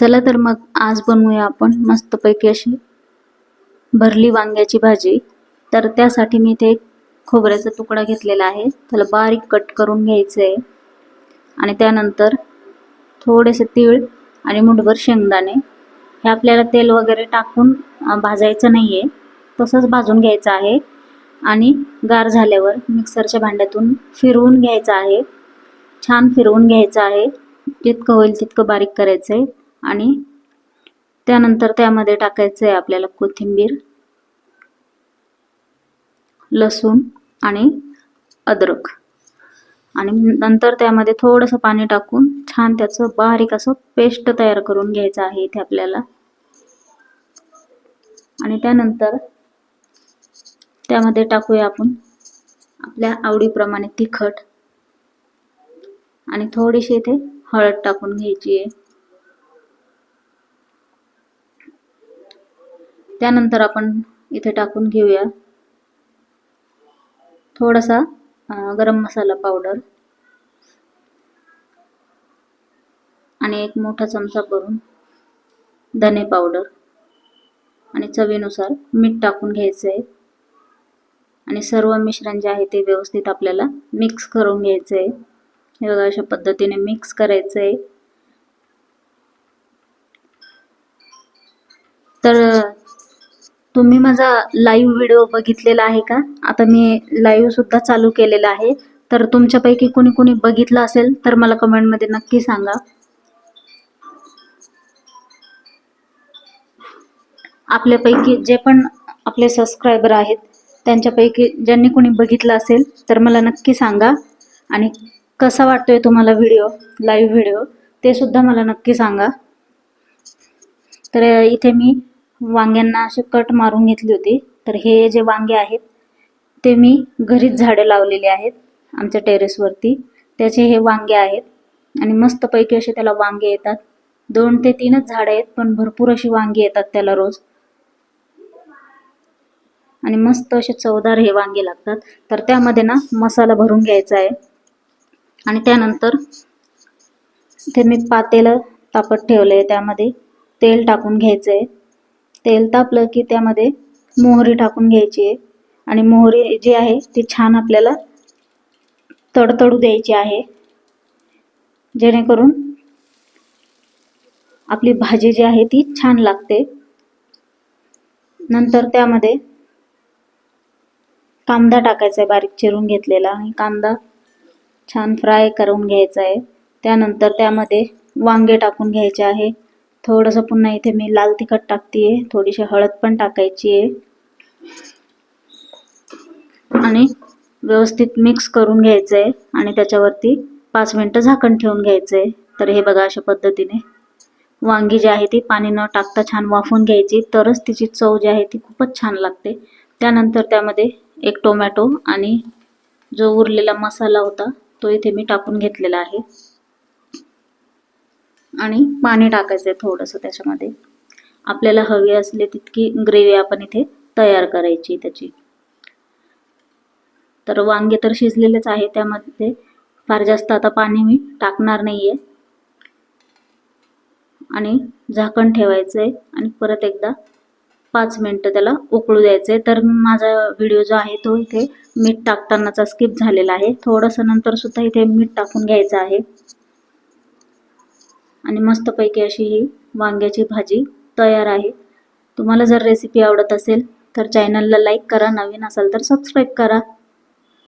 चला तर मग आज बनवूया आपण मस्तपैकी अशी भरली वांग्याची भाजी. तर त्यासाठी मी इथे एक खोबऱ्याचा तुकडा घेतलेला आहे. त्याला बारीक कट करून घ्यायचं आहे. आणि त्यानंतर थोडेसे तीळ आणि मुठभर शेंगदाणे. हे आपल्याला तेल वगैरे टाकून भाजायचं नाही आहे तसंच भाजून घ्यायचं आहे. आणि गार झाल्यावर मिक्सरच्या भांड्यातून फिरवून घ्यायचं आहे. छान फिरवून घ्यायचं आहे. जितकं होईल तितकं बारीक करायचं आहे आणि त्यानंतर त्यामध्ये टाकायचं आहे आपल्याला कोथिंबीर लसूण आणि अद्रक. आणि नंतर त्यामध्ये थोडंसं पाणी टाकून छान त्याचं बारीक असं पेस्ट तयार करून घ्यायचं आहे इथे आपल्याला. आणि त्यानंतर त्यामध्ये टाकूया आपण आपल्या आवडीप्रमाणे तिखट. आणि थोडीशी इथे हळद टाकून घ्यायची आहे. त्यानंतर आपण इथे टाकून घेऊया. थोडासा गरम मसाला पावडर. आणि एक मोठा चमचा भरून धने पावडर. आणि चवीनुसार मीठ टाकून घ्यायचं आहे आणि सर्व मिश्रण जे आहे ते व्यवस्थित आपल्याला मिक्स करून घ्यायचं आहे हे बघा अशा पद्धतीने मिक्स करायचं आहे तर तुम्ही माझा लाईव्ह व्हिडिओ बघितलेला आहे का? आता मी लाईव्ह सुद्धा चालू केलेला आहे. तर तुमच्यापैकी कोणी कोणी बघितलं असेल तर मला कमेंटमध्ये नक्की सांगा. आपल्यापैकी जे पण आपले सबस्क्रायबर आहेत त्यांच्यापैकी ज्यांनी कोणी बघितलं असेल तर मला नक्की सांगा. आणि कसा वाटतोय तुम्हाला व्हिडिओ लाईव्ह व्हिडिओ ते सुद्धा मला नक्की सांगा. तर इथे मी वांग्यांना असे कट मारून घेतली होती. तर हे जे वांगे आहेत ते मी घरीच झाडे लावलेली आहेत आमच्या टेरेसवरती त्याचे हे वांगे आहेत आणि मस्तपैकी असे त्याला वांगे येतात. दोन ते तीनच झाडं आहेत पण भरपूर अशी वांगी येतात त्याला रोज. आणि मस्त असे चवदार हे वांगे लागतात. तर त्यामध्ये ना मसाला भरून घ्यायचा आहे. आणि त्यानंतर ते मी पातेलं तापत ठेवलं आहे त्यामध्ये तेल टाकून घ्यायचं आहे तेल तापलं की त्यामध्ये मोहरी टाकून घ्यायची आहे. आणि मोहरी जी आहे ती छान आपल्याला तडतडू द्यायची आहे. जेणेकरून आपली भाजी जी आहे ती छान लागते. नंतर त्यामध्ये कांदा टाकायचा आहे बारीक चिरून घेतलेला. आणि कांदा छान फ्राय करून घ्यायचा आहे. त्यानंतर त्यामध्ये वांगे टाकून घ्यायचे आहे. थोडंसं पुन्हा इथे मी लाल तिखट टाकते आहे थोडीशी हळद पण टाकायची आहे आणि व्यवस्थित मिक्स करून घ्यायचं आहे आणि त्याच्यावरती पाच मिनटं झाकण ठेवून घ्यायचं आहे तर हे बघा अशा पद्धतीने. वांगी जी आहे ती पाणी न टाकता छान वाफून घ्यायची तरच तिची चव जी आहे ती खूपच छान लागते. त्यानंतर त्यामध्ये एक टोमॅटो आणि जो उरलेला मसाला होता तो इथे मी टाकून घेतलेला आहे. आणि पाणी टाकायचं आहे थोडंसं त्याच्यामध्ये. आपल्याला हवी असली तितकी ग्रेव्ही आपण इथे तयार करायची त्याची. तर वांगे तर शिजलेलेच आहे त्यामध्ये फार जास्त आता पाणी मी टाकणार नाही आहे आणि झाकण ठेवायचं आहे आणि परत एकदा पाच मिनटं त्याला उकळू द्यायचं आहे तर माझा व्हिडिओ जो आहे तो इथे मीठ टाकतानाचा स्किप झालेला आहे. थोडंसं नंतर सुद्धा इथे मीठ टाकून घ्यायचं आहे. आणि मस्तपैकी अशी ही वांग्याची भाजी तयार आहे. तुम्हाला जर रेसिपी आवडत असेल तर चॅनलला लाईक करा नवीन असाल तर सबस्क्राईब करा.